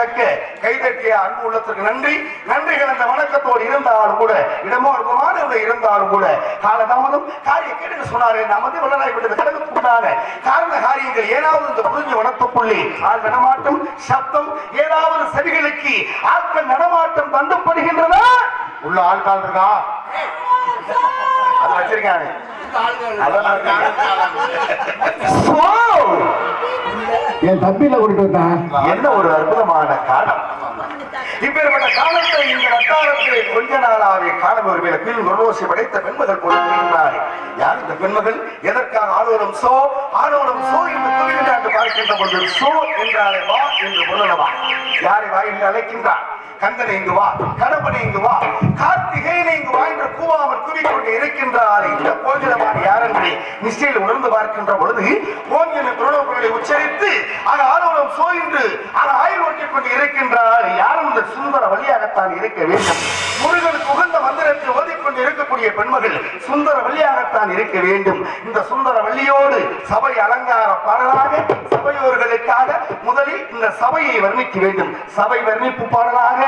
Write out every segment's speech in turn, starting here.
வியக்கத்தக்க கைதட்டிய அன்பு உள்ளத்திற்கு நன்றி. நன்றி கலந்த வணக்கத்தோடு இருந்தாலும் கூட இடமோ அற்புதமான இருந்தாலும் கூட காலதாமதம் காரிய கேட்டு சொன்னாரே நமது வல்லராய் விட்டது. கடலுக்குண்டான காரண காரியங்கள் ஏதாவது இந்த புரிஞ்சு வனத்துக்குள்ளே ஆள் நடமாட்டம் சப்தம் ஏதாவது செவிகளுக்கு ஆட்கள் நடமாட்டம் தந்துப்படுகின்றன. உள்ள ஆட்கள் இருக்கா? அது இருக்காங்க. என் தம்பியில கூட்டிட்டு வந்தான் என்ன ஒரு அற்புதமான காலம். இப்பேற்பட்ட காலத்தை இந்த வட்டாரத்தில் கொஞ்ச நாளாவே மேல பின் குரோசி படைத்த பெண்மகள் கொடுக்கின்றார் யார் இந்த பெண்மகள்? எதற்காக ஆலோலம் சோ? ஆலோலம் சோ என்று கூறுகின்றார் என்று பார்க்கின்ற பொழுது சோ என்றாலே வா என்று பொருளவா யாரை வா என்று அழைக்கின்றார்? கந்தனை இங்கு வா கடம்பனை இங்கு வா கார்த்திகேயனை இங்கு வா என்று கூவாமல் கூவிக்கொண்டு இருக்கின்றார். இந்த கோஞ்சலமார் யார் என்று நிச்சயில் உணர்ந்து பார்க்கின்ற பொழுது ஓம் என உச்சரித்து ஆக ஆலோலம் சோ என்று ஆக ஆயுள் ஓட்டிக் கொண்டு இருக்கின்றார். யாரும் இந்த சுந்தர வழியாகத்தான் இருக்க வேண்டும். முருகனுக்கு உகந்த மந்திரத்தை இருக்கக்கூடிய பெண்மகள் சுந்தர இருக்க வேண்டும். இந்த சுந்தர வள்ளியோடு சபை அலங்கார பாடலாக சபையோர்களுக்காக முதலில் இந்த சபையை வர்ணிக்க வேண்டும். சபை வர்ணிப்பு பாடலாக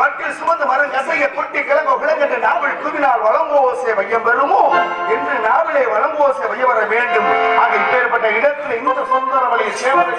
மட்டில் சுமந்து மரம் கசைய கொட்டி கிளம்ப விளங்கென்ற நாவல் குவினால் வளங்கோசை வையம் பெறுமோ? என்று நாவலை வளங்கோசை வைய வர வேண்டும். ஆக இப்பேற்பட்ட இடத்தில் இந்த சுந்தரவளை சேவரை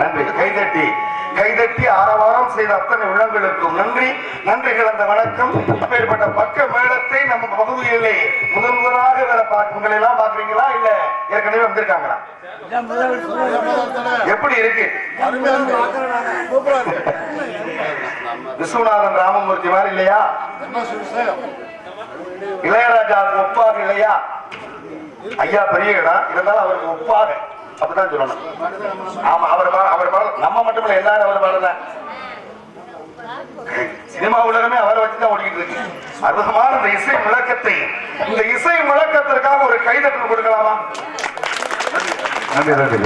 நன்றி. கைதட்டி கைதட்டி ஆரவாரம் செய்த அத்தனை உள்ளங்களுக்கும் நன்றி. நன்றி கலந்த வணக்கம். அப்பேற்பட்ட பக்க மேளத்தை நம்ம பகுதியிலே முதன் முதலாக வேற பார்க்க உங்களை எல்லாம் பாக்குறீங்களா இல்ல ஏற்கனவே வந்திருக்காங்களா? எப்படி இருக்கு? விஸ்வநாதன் ராமமூர்த்தி மாதிரி இல்லையா? இளையராஜா ஒப்பாக இல்லையா? ஐயா பெரிய இடம். இருந்தாலும் அவருக்கு ஒப்பாக அப்படிதான் சொல்லணும். ஆமா அவர் அவர் பாடல் நம்ம மட்டும் இல்ல எல்லாரும் அவர் பாடல சினிமா உலகமே அவரை வச்சுதான் ஓடிக்கிட்டு இருக்கு. அற்புதமான இந்த இசை முழக்கத்தை இந்த இசை முழக்கத்திற்காக ஒரு கைதட்டல் கொடுக்கலாமா? நன்றி நன்றி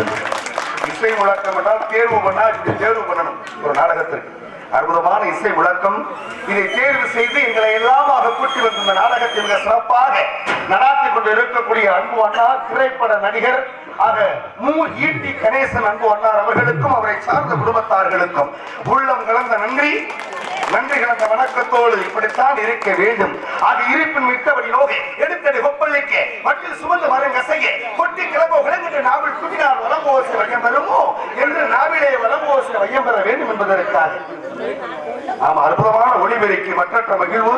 இசை முழக்கம் என்றால் தேர்வு பண்ணா இப்படி தேர்வு பண்ணணும் ஒரு நாடகத்திற்கு. அற்புதமான இசை முழக்கம். இதை தேர்வு செய்து எங்களை எல்லாமாக கூட்டி வந்த நாடகத்தை மிக சிறப்பாக நடாத்தி கொண்டு இருக்கக்கூடிய அன்பு அண்ணா திரைப்பட நடிகர் ஆக மு. ஈட்டி கணேசன் அன்பு அண்ணார் அவர்களுக்கும் அவரை சார்ந்த குடும்பத்தார்களுக்கும் உள்ளம் கலந்த நன்றி. நன்றி கலந்த வணக்கத்தோடு இப்படித்தான் இருக்க வேண்டும். அது இருப்பின் மிட்டபடி நோகி எடுத்தடி கொப்பள்ளிக்கு மட்டில் சுமந்து மரம் கசைய கொட்டி கிளம்போ விளங்கிட்டு நாவில் குட்டினால் வளம்போசி வையம் பெறுமோ? என்று நாவிலே வளம்போசி வையம் பெற வேண்டும் என்பதற்காக. ஆமா அற்புதமான ஒளிபெருக்கி மற்றற்ற மகிழ்வு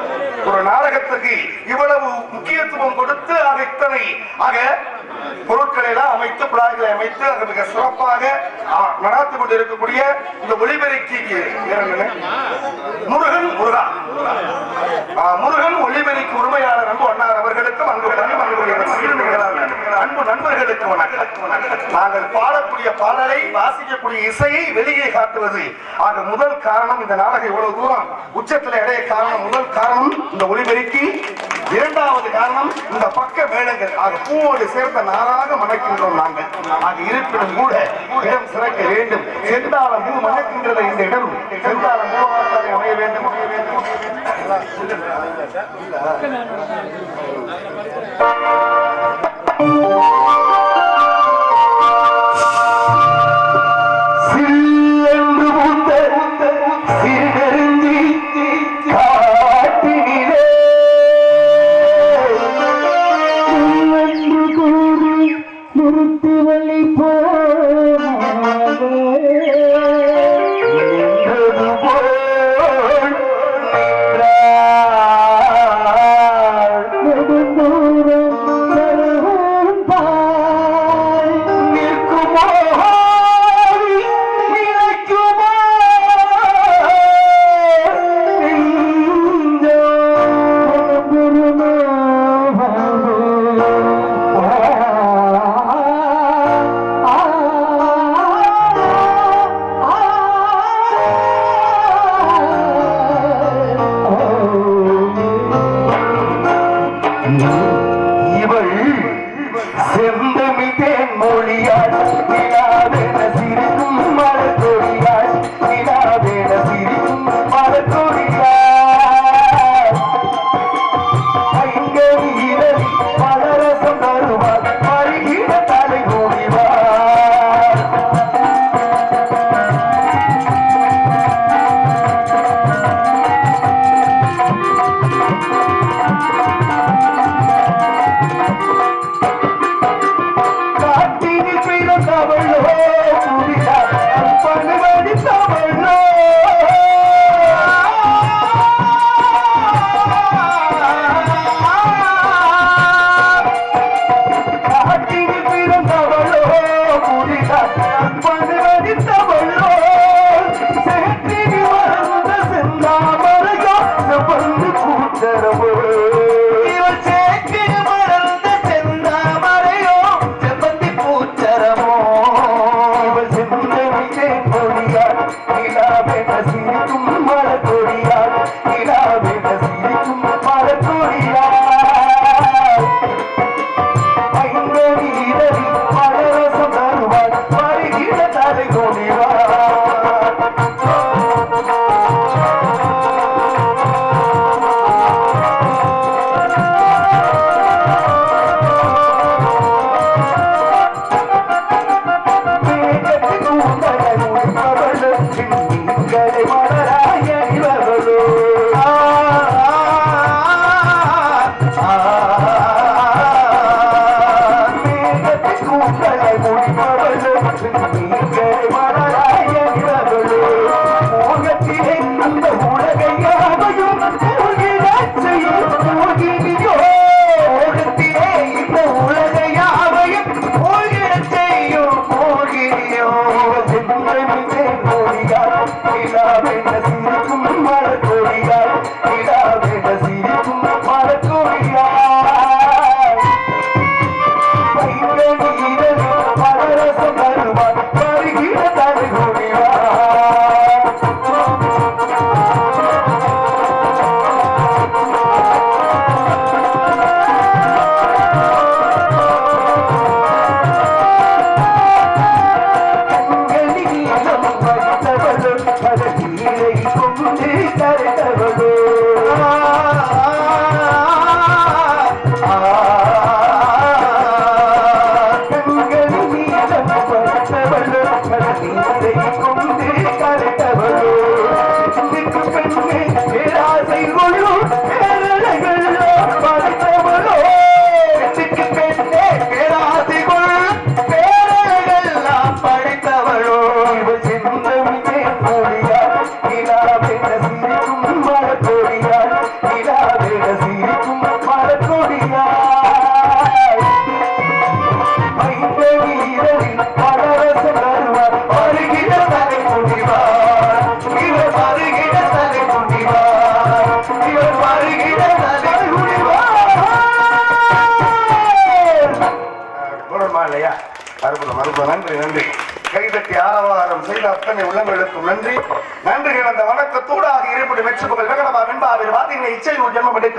ஒரு நாடகத்துக்கு இவ்வளவு முக்கியத்துவம் கொடுத்து ஆக இத்தனை. ஆக பொருட்களை எல்லாம் அமைத்து பிளாக்களை அமைத்து அது மிக சிறப்பாக நடாத்தி கொண்டு இருக்கக்கூடிய இந்த ஒளிபெருக்கிக்கு பேர் முருகன் முருகா. முருகன் ஒளிபெருக்கி உரிமையாளர் அன்பு அண்ணார் அவர்களுக்கும் அங்கு பணிபுரிய அன்பு நண்பர்களுக்கு வணக்கம். நாங்கள் பாடக்கூடிய பாடலை வாசிக்கக்கூடிய இசையை வெளியே காட்டுவது. ஆக முதல் காரணம் இந்த நாடகம் இவ்வளவு தூரம் உச்சத்தில் இடைய காரணம் முதல் காரணம் இந்த ஒளிபெருக்கி. இரண்டாவது காரணம் இந்த பக்க மேளங்கள் ஆக பூவோடு சேர்த்த நாராக மணக்கின்றோம் நாங்கள். ஆக இருப்பினும் கூட இடம் சிறக்க வேண்டும். செந்தாள பூ மணக்கின்றத இந்த இடம் செந்தாள பூவாக அமைய வேண்டும். அமைய வேண்டும் சில்லென்று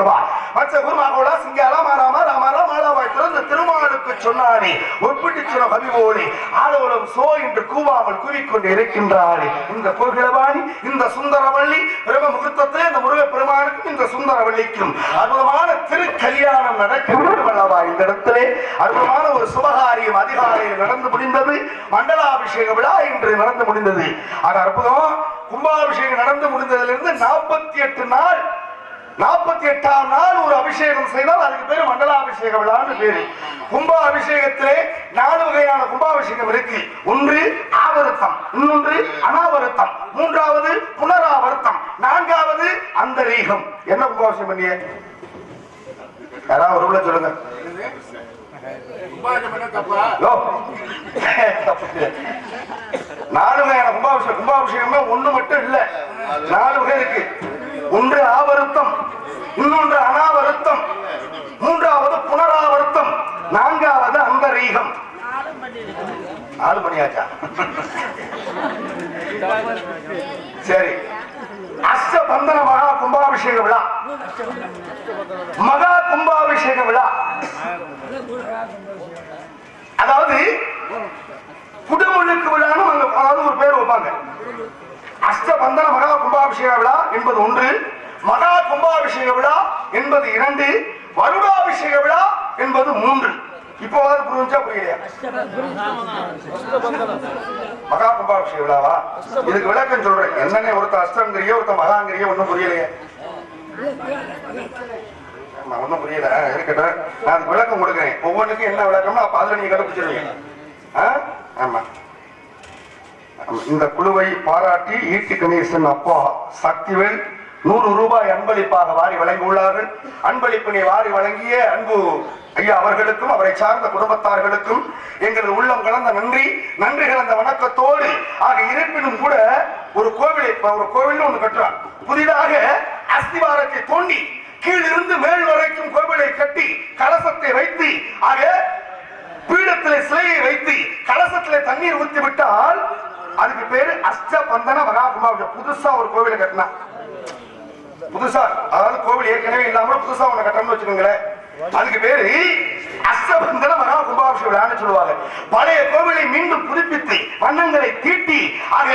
ஒரு ஜென்மம் மற்ற குருமாகோலா சிங்காலா மாறாமா ராமாரா மாலாவாய் திறந்து திருமாலுக்கு சொன்னானே ஒப்பிட்டு சொன்ன கவிவோடு ஆலோலம் சோ என்று கூவாமல் கூவிக்கொண்டு இருக்கின்றாளே இந்த கோகிலவாணி இந்த சுந்தரவள்ளி பிரம முகூர்த்தத்திலே இந்த முருக பெருமானுக்கும் இந்த சுந்தரவள்ளிக்கும் அற்புதமான திருக்கல்யாணம் நடக்க வேண்டும் அல்லவா? இந்த இடத்திலே அற்புதமான ஒரு சுபகாரியம் அதிகாலையில் நடந்து முடிந்தது. மண்டலாபிஷேக விழா இன்று நடந்து முடிந்தது. அது அற்புதம்? கும்பாபிஷேகம் நடந்து முடிந்ததிலிருந்து நாற்பத்தி எட்டு நாள் நாற்பத்தி எட்டாம் நாள் ஒரு அபிஷேகம் செய்தால் அதுக்கு பேரு மண்டலாபிஷேக விழான்னு பேரு. கும்பாபிஷேகத்திலே நாலு வகையான கும்பாபிஷேகம் இருக்கு. ஒன்று ஆவருத்தம் இன்னொன்று அனாவருத்தம் மூன்றாவது புனராவர்த்தம் நான்காவது அந்தரீகம். என்ன கும்பாபிஷேகம் பண்ணிய? யாராவது ஒரு உள்ள சொல்லுங்க. நாலு வகையான கும்பாபிஷேகம். கும்பாபிஷேகமே ஒண்ணு மட்டும் இல்ல. நாலு வகை இருக்கு. ஒன்று ஆவருத்தம் இன்னொன்று அனாவருத்தம் மூன்றாவது புனராவர்த்தம் நான்காவது அந்தரீகம். நாலு மணியாச்சா? சரி. அஷ்டபந்தன மகா கும்பாபிஷேக விழா. மகா கும்பாபிஷேக விழா. அதாவது குடமுழுக்கு விழான்னு அங்க அதாவது ஒரு பேர் வைப்பாங்க. அஷ்டபந்தன மகா கும்பாபிஷேக விழா என்பது ஒன்று மகா கும்பாபிஷேக விழா என்பது இரண்டு வருடாபிஷேக விழா என்பது மூன்று. இப்போ புரிஞ்சா புரியலையா? மகா கும்பாபிஷேக விழாவா? இதுக்கு விளக்கம் சொல்றேன். என்னன்னு ஒருத்த அஷ்டங்கிறியோ ஒருத்த மகாங்கிறியோ ஒன்றும் புரியலையே. ஒன்றும் புரியல. ஆ, இருக்கட்டும். நான் விளக்கம் கொடுக்குறேன். ஒவ்வொன்றுக்கும் என்ன விளக்கம்னா அப்போ அதில் நீங்கள் கண்டுபிடிச்சிருவீங்க. ஆ? ஆமாம் இந்த குழுவை பாராட்டி ஈட்டி கணேசன் அப்பா சக்திவேல் நூறு ரூபாய் அன்பளிப்பாக வாரி வழங்கியுள்ளார்கள். அன்பளிப்பினை வாரி வழங்கிய அன்பு ஐயா அவர்களுக்கும் அவரை சார்ந்த குடும்பத்தார்களுக்கும் எங்களது உள்ளம் கலந்த நன்றி நன்றி கலந்த வணக்கத்தோடு. ஆக இருப்பினும் கூட ஒரு கோவிலை ஒரு கோவில் ஒன்று கட்டுறான். புதிதாக அஸ்திவாரத்தை தோண்டி கீழிருந்து மேல் வரைக்கும் கோவிலை கட்டி கலசத்தை வைத்து ஆக பீடத்திலே சிலையை வைத்து கலசத்திலே தண்ணீர் ஊற்றி விட்டால் அதுக்கு பேரு அஷ்டபந்தன மகாகுமார் புதுசா ஒரு கோவிலை கட்டினா. புதுசா அதாவது கோவில் ஏற்கனவே இல்லாம புதுசா ஒண்ணு கட்டணும்னு வச்சுக்கோங்களேன். அதுக்கு பேரு அஷ்டபந்தன மகா கும்பாபிஷேக விழான்னு சொல்லுவாங்க. பழைய கோவிலை மீண்டும் புதுப்பித்து வண்ணங்களை தீட்டி ஆக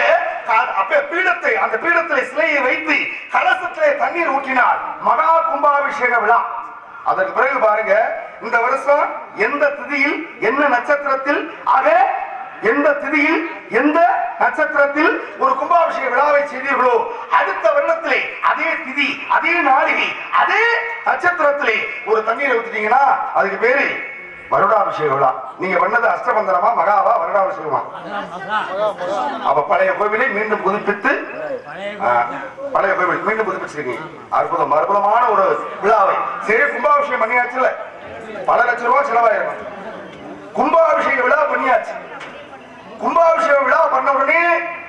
அப்ப பீடத்தை அந்த பீடத்தில் சிலையை வைத்து கலசத்திலே தண்ணீர் ஊற்றினார் மகா கும்பாபிஷேக விழா. அதற்கு பிறகு பாருங்க இந்த வருஷம் எந்த திதியில் என்ன நட்சத்திரத்தில் ஆக எந்த திதியில் எந்த நட்சத்திரத்தில் ஒரு கும்பாபிஷேக விழாவை செய்தீர்களோ அடுத்த வருடத்திலே அதே திதி அதே நாளிகை அதே நட்சத்திரத்திலே ஒரு தண்ணீரை ஊத்திட்டீங்கன்னா அதுக்கு பேரு வருடாபிஷேக விழா. நீங்க பண்ணது அஷ்டபந்தனமா மகாவா வருடாபிஷேகமா? அப்ப பழைய கோவிலை மீண்டும் புதுப்பித்து பழைய கோவில் மீண்டும் புதுப்பிச்சிருக்கீங்க. அற்புதம் அற்புதமான ஒரு விழாவை. சரி கும்பாபிஷேகம் பண்ணியாச்சுல பல லட்சம் ரூபாய் செலவாயிரும் கும்பாபிஷேக விழா பண்ணியாச்சு. கும்பாபிஷேக விழா பண்ண உடனே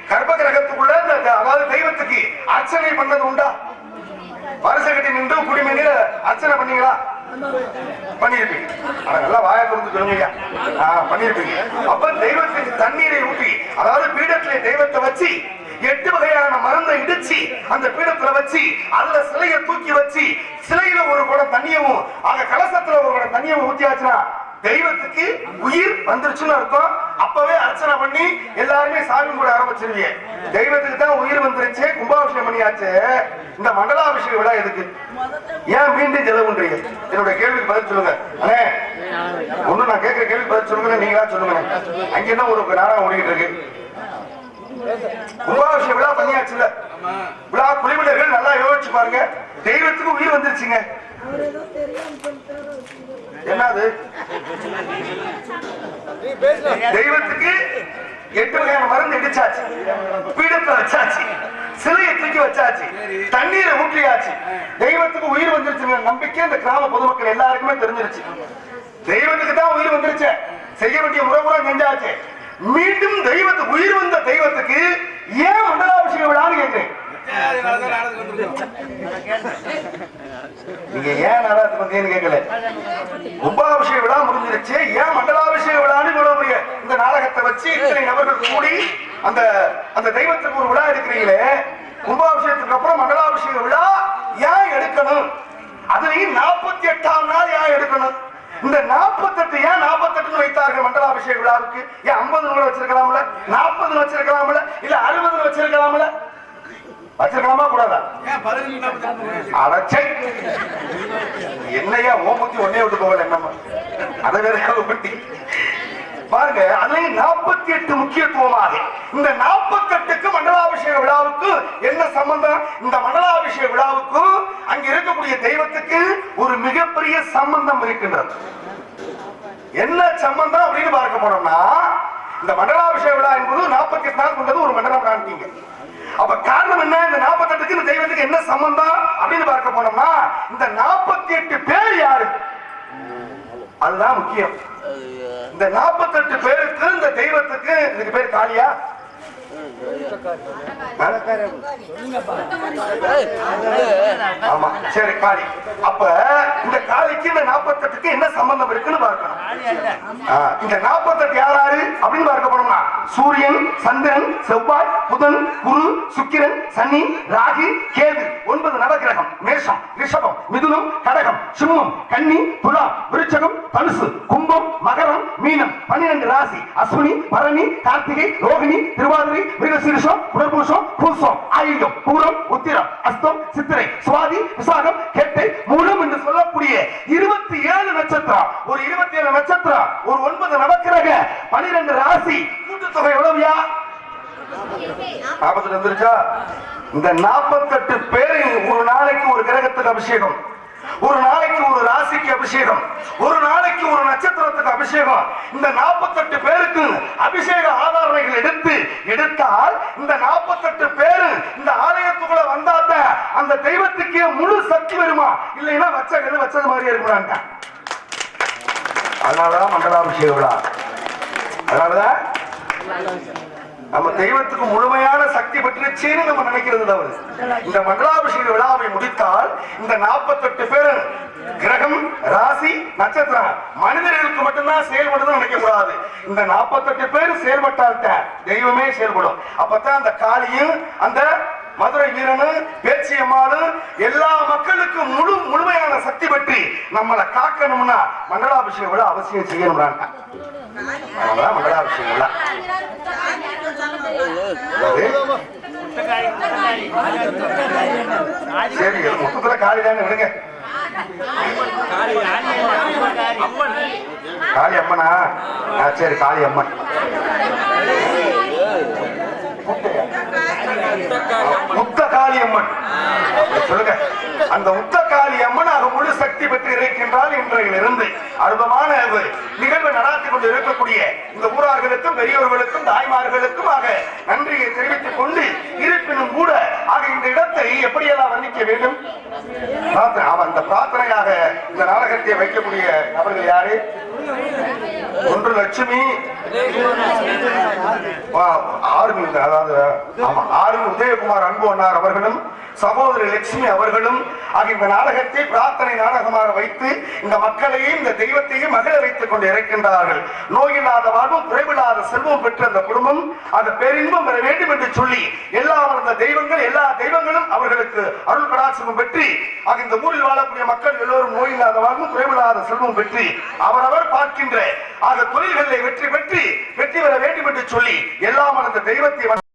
கர்ப்ப கிரகத்துக்குள்ள இந்த அதாவது தெய்வத்துக்கு அர்ச்சனை பண்ணது உண்டா? பரிசு கட்டி நின்று குடிமீனில அர்ச்சனை பண்ணீங்களா? பண்ணிருப்பீங்க ஆனா நல்லா வாய திறந்து சொல்லுங்க பண்ணிருப்பீங்க அப்ப தெய்வத்துக்கு தண்ணீரை ஊற்றி அதாவது பீடத்திலே தெய்வத்தை வச்சு எட்டு வகையான மருந்தை இடிச்சு அந்த பீடத்துல வச்சு அதுல சிலையை தூக்கி வச்சு சிலையில ஒரு குடம் தண்ணியவும் ஆக கலசத்துல ஒரு குடம் தண்ணியவும் ஊத்தியாச்சுன்னா தெய்வத்துக்கு உயிர் வந்துருச்சுன்னு அர்த்தம். அப்பவே அர்ச்சனை பண்ணி எல்லாருமே சாமி கூட ஆரம்பிச்சிருவீங்க. தெய்வத்துக்கு தான் உயிர் வந்துருச்சு. கும்பாபிஷேகம் பண்ணியாச்சு. இந்த மண்டலாபிஷேக விழா எதுக்கு? ஏன் மீண்டும் செலவுன்றீங்க என்னோட கேள்விக்கு பதில் சொல்லுங்க. அண்ணே ஒண்ணு நான் கேட்கிற கேள்வி பதில் சொல்லுங்க நீங்களா சொல்லுங்க. அங்க என்ன ஒரு நாடகம் ஓடிக்கிட்டு இருக்கு? கும்பாபிஷேக விழா பண்ணியாச்சுல விழா குழுவினர்கள் நல்லா யோசிச்சு பாருங்க. தெய்வத்துக்கு உயிர் வந்துருச்சுங்க. என்னது? தெய்வத்துக்கு எட்டு வகையான மருந்து இடிச்சாச்சு. பீடத்துல வச்சாச்சு. சிலையை தூக்கி வச்சாச்சு. தண்ணீரை ஊற்றியாச்சு. தெய்வத்துக்கு உயிர் வந்துருச்சுங்கிற நம்பிக்கை இந்த கிராம பொதுமக்கள் எல்லாருக்குமே தெரிஞ்சிருச்சு. தெய்வத்துக்கு தான் உயிர் வந்துருச்சு. செய்ய வேண்டிய முறை செஞ்சாச்சு. மீண்டும் தெய்வத்துக்கு உயிர் வந்த தெய்வத்துக்கு ஏன் மண்டலாபிஷேக விழான்னு கேட்கிறேன் நீங்க ஏன் நாடகத்துக்கு வந்தீங்கன்னு கேட்கல. கும்பாபிஷேக விழா முடிஞ்சிருச்சு. ஏன் மண்டலாபிஷேக விழான்னு இவ்வளவு பெரிய இந்த நாடகத்தை வச்சு இத்தனை நபர்கள் கூடி அந்த அந்த தெய்வத்துக்கு ஒரு விழா எடுக்கிறீங்களே. கும்பாபிஷேகத்துக்கு அப்புறம் மண்டலாபிஷேக விழா ஏன் எடுக்கணும்? அதுலயும் நாற்பத்தி எட்டாம் நாள் ஏன் எடுக்கணும்? இந்த நாற்பத்தெட்டு ஏன் நாற்பத்தெட்டுன்னு வைத்தார்கள் மண்டலாபிஷேக விழாவுக்கு? ஏன் ஐம்பது கூட வச்சிருக்கலாம்ல? நாற்பதுன்னு வச்சிருக்கலாம்ல? இல்ல அறுபதுன்னு வச்சிருக்கலாம்ல? வச்சிருக்கலாமா கூடாதா? அடச்சை. என்னையா ஓமுத்தி ஒன்னே விட்டு போகல என்னம்மா அதை வேற ஒட்டி. பாருங்க அதுலயும் நாற்பத்தி எட்டு முக்கியத்துவமாக இந்த நாற்பத்தெட்டுக்கு மண்டலாபிஷேக விழாவுக்கு என்ன சம்பந்தம்? இந்த மண்டலாபிஷேக விழாவுக்கு அங்க இருக்கக்கூடிய தெய்வத்துக்கு ஒரு மிகப்பெரிய சம்பந்தம் இருக்கின்றது. என்ன சம்பந்தம் அப்படின்னு பார்க்க போனோம்னா இந்த மண்டலாபிஷேக விழா என்பது நாற்பத்தி எட்டு நாள் கொண்டது ஒரு மண்டலம் காண்பீங்க அப்ப காரணம் என்ன? இந்த நாற்பத்தெட்டுக்கு இந்த தெய்வத்துக்கு என்ன சம்பந்தம் அப்படின்னு பார்க்க போனோம்னா இந்த நாற்பத்தி எட்டு பேர் யாரு? அதுதான் முக்கியம். இந்த நாற்பத்தெட்டு பேருக்கு இந்த தெய்வத்துக்கு இதுக்கு பேர் காளியா? ஆமா சரி காளி அப்ப இந்த காளிக்கு இந்த நாற்பத்தெட்டுக்கு என்ன சம்பந்தம் இருக்குன்னு பார்க்கணும். இந்த நாற்பத்தெட்டு யாராரு அப்படின்னு பார்க்க போனோம்னா சூரியன் சந்திரன் செவ்வாய் புதன் குரு சுக்கிரன் சனி ராகு கேது. ஒன்பது நவகிரகம் மேஷம் ரிஷபம் மிதுனம் கடகம் சிம்மம் கன்னி துலா விருச்சகம் தனுசு. ராசி அஸ்வினி பரணி கார்த்திகை ரோகிணி திருவாதிரை மிருகசீரிஷம் புனர்பூஷம் பூசம் ஆயுள்யம் பூரம் உத்திரம் அஸ்தம் சித்திரை சுவாதி விசாகம் கேட்டை மூலம் என்று சொல்லக்கூடிய இருபத்தி ஏழு நட்சத்திரம். ஒரு இருபத்தி ஏழு நட்சத்திரம் ஒரு ஒன்பது நவக்கிரக பனிரெண்டு ராசி கூட்டுத்தொகை எவ்வளவுயா? நாற்பத்தி வந்துருச்சா இந்த நாற்பத்தெட்டு பேரு ஒரு நாளைக்கு ஒரு கிரகத்துக்கு அபிஷேகம். ஒரு நாளைக்கு ஒரு ராசிக்கு அபிஷேகம் ஒரு நாளைக்கு ஒரு நட்சத்திரத்துக்கு அபிஷேகம். இந்த நாற்பத்தெட்டு பேருக்கு அபிஷேக ஆதாரணைகள் எடுத்து எடுத்தால் இந்த நாற்பத்தெட்டு பேரு இந்த ஆலயத்துக்குள்ள வந்தாத்த அந்த தெய்வத்துக்கே முழு சக்தி வருமா? இல்லைன்னா வச்சது வச்சது மாதிரியே இருக்கிறாங்க அதனாலதான் மண்டலாபிஷேக விழா. அதனாலதான் நம்ம தெய்வத்துக்கு முழுமையான சக்தி பெற்றுச்சுன்னு நம்ம நினைக்கிறது தவறு இந்த மண்டலாபிஷேக விழாவை முடித்தால் இந்த நாற்பத்தெட்டு பேர் கிரகம் ராசி நட்சத்திரம் மனிதர்களுக்கு மட்டும்தான் செயல்படுதுன்னு நினைக்க கூடாது இந்த நாற்பத்தெட்டு பேர் செயல்பட்டால்ட்ட தெய்வமே செயல்படும். அப்பதான் அந்த காளியும் அந்த மதுரை வீரனும் பேச்சியம்மாளும் எல்லா மக்களுக்கும் முழு முழுமையான சக்தி பற்றி நம்மளை காக்கணும்னா மண்டலாபிஷேக விழா அவசியம் செய்யணும்னா அதனால மண்டலாபிஷேக விழா. அதாவது, சரி மொத்தத்துல காளி தானே விடுங்க. காளி அம்மனா? ஆ, சரி காளி அம்மன். முட்டையா? அம்மன் சொல்லுங்க. அந்த முத்தகாளி அம்மன் ஆக முழு சக்தி பெற்று இருக்கின்றால் இன்றையிலிருந்து. அற்புதமான ஒரு நிகழ்வு நடாத்தி கொண்டு இருக்கக்கூடிய இந்த ஊரார்களுக்கும் பெரியவர்களுக்கும் தாய்மார்களுக்கும் ஆக நன்றியை தெரிவித்துக் கொண்டு இருப்பினும் கூட ஆக இந்த இடத்தை எப்படியெல்லாம் வர்ணிக்க வேண்டும்? பிரார்த்தனை. ஆமா இந்த பிரார்த்தனையாக இந்த நாடகத்தை வைக்கக்கூடிய நபர்கள் யாரு? ஒன்று லட்சுமி ஆறு அதாவது ஆமா ஆர்மி உதயகுமார் அன்பு அண்ணார் அவர்களும் சகோதரி லட்சுமி அவர்களும் ஆகிய இந்த நாடகத்தை பிரார்த்தனை நாடகமாக வைத்து இந்த மக்களையும் இந்த தெய்வத்தையும் மகிழ வைத்துக் கொண்டு இறக்கின்றார்கள் நோயில்லாத வாழ்வும் குறைவில்லாத செல்வம் பெற்ற அந்த குடும்பம் அந்த பேரின்பம் பெற வேண்டும் என்று சொல்லி எல்லா அந்த தெய்வங்கள் எல்லா தெய்வங்களும் அவர்களுக்கு அருள் கடாட்சமும் பெற்றி ஆக இந்த ஊரில் வாழக்கூடிய மக்கள் எல்லோரும் நோயில்லாத வாழ்வும் குறைவில்லாத செல்வம் பெற்றி அவரவர் பார்க்கின்ற ஆக தொழில்களை வெற்றி பெற்றி வெற்றி பெற வேண்டும் என்று சொல்லி எல்லாம் அந்த தெய்வத்தை